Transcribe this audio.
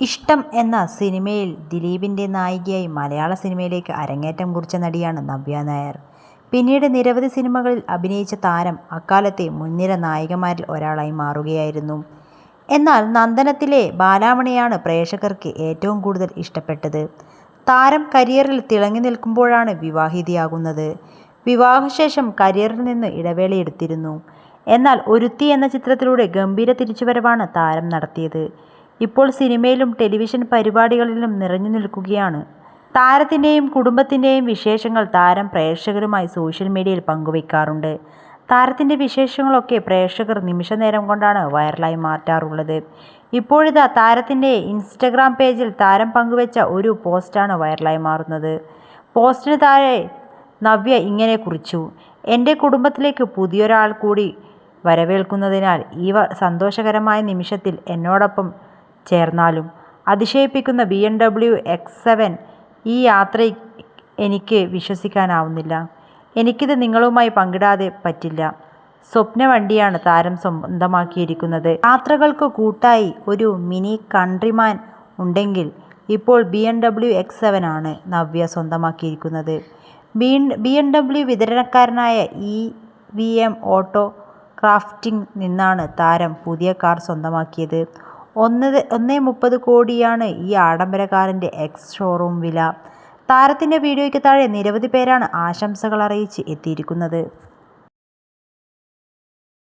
ഇഷ്ടം എന്ന സിനിമയിൽ ദിലീപിന്റെ നായികയായി മലയാള സിനിമയിലേക്ക് അരങ്ങേറ്റം കുറിച്ച നടിയാണ് നവ്യ നായർ. പിന്നീട് നിരവധി സിനിമകളിൽ അഭിനയിച്ച താരം അക്കാലത്തെ മുൻനിര നായികമാരിൽ ഒരാളായി മാറുകയായിരുന്നു. എന്നാൽ നന്ദനത്തിലെ ബാലാമണിയാണ് പ്രേക്ഷകർക്ക് ഏറ്റവും കൂടുതൽ ഇഷ്ടപ്പെട്ടത്. താരം കരിയറിൽ തിളങ്ങി നിൽക്കുമ്പോഴാണ് വിവാഹിതയാകുന്നത്. വിവാഹശേഷം കരിയറിൽ നിന്ന് ഇടവേളയെടുത്തിരുന്നു. എന്നാൽ ഒരുത്തി എന്ന ചിത്രത്തിലൂടെ ഗംഭീര തിരിച്ചുവരവാണ് താരം നടത്തിയത്. ഇപ്പോൾ സിനിമയിലും ടെലിവിഷൻ പരിപാടികളിലും നിറഞ്ഞു നിൽക്കുകയാണ്. താരത്തിന്റെയും കുടുംബത്തിന്റെയും വിശേഷങ്ങൾ താരം പ്രേക്ഷകരുമായി സോഷ്യൽ മീഡിയയിൽ പങ്കുവെക്കാറുണ്ട്. താരത്തിന്റെ വിശേഷങ്ങളൊക്കെ പ്രേക്ഷകർ നിമിഷനേരം കൊണ്ടാണ് വൈറലായി മാറ്റാറുള്ളത്. ഇപ്പോഴിതാ താരത്തിന്റെ ഇൻസ്റ്റഗ്രാം പേജിൽ താരം പങ്കുവെച്ച ഒരു പോസ്റ്റാണ് വൈറലായി മാറുന്നത്. പോസ്റ്റിന് താഴെ നവ്യ ഇങ്ങനെ കുറിച്ചു. എന്റെ കുടുംബത്തിലേക്ക് പുതിയൊരാൾ കൂടി വരവേൽക്കുന്നതിനാൽ ഈ സന്തോഷകരമായ നിമിഷത്തിൽ എന്നോടൊപ്പം ചേർന്നാലും. അതിശയിപ്പിക്കുന്ന B M W X seven ഈ യാത്ര എനിക്ക് വിശ്വസിക്കാനാവുന്നില്ല. എനിക്കിത് നിങ്ങളുമായി പങ്കിടാതെ പറ്റില്ല. സ്വപ്ന വണ്ടിയാണ് താരം സ്വന്തമാക്കിയിരിക്കുന്നത്. യാത്രകൾക്ക് കൂട്ടായി ഒരു മിനി കൺട്രിമാൻ ഉണ്ടെങ്കിൽ ഇപ്പോൾ B M W X seven ആണ് നവ്യ സ്വന്തമാക്കിയിരിക്കുന്നത്. B M W വിതരണക്കാരനായ E V M auto crafting നിന്നാണ് താരം പുതിയ കാർ സ്വന്തമാക്കിയത്. ഒന്നേ മുപ്പത് കോടിയാണ് ഈ ആഡംബര കാറിന്റെ എക്സ് ഷോറൂം വില. താരത്തിന്റെ വീഡിയോയ്ക്ക് താഴെ നിരവധി പേരാണ് ആശംസകൾ അറിയിച്ച് എത്തിയിരിക്കുന്നത്.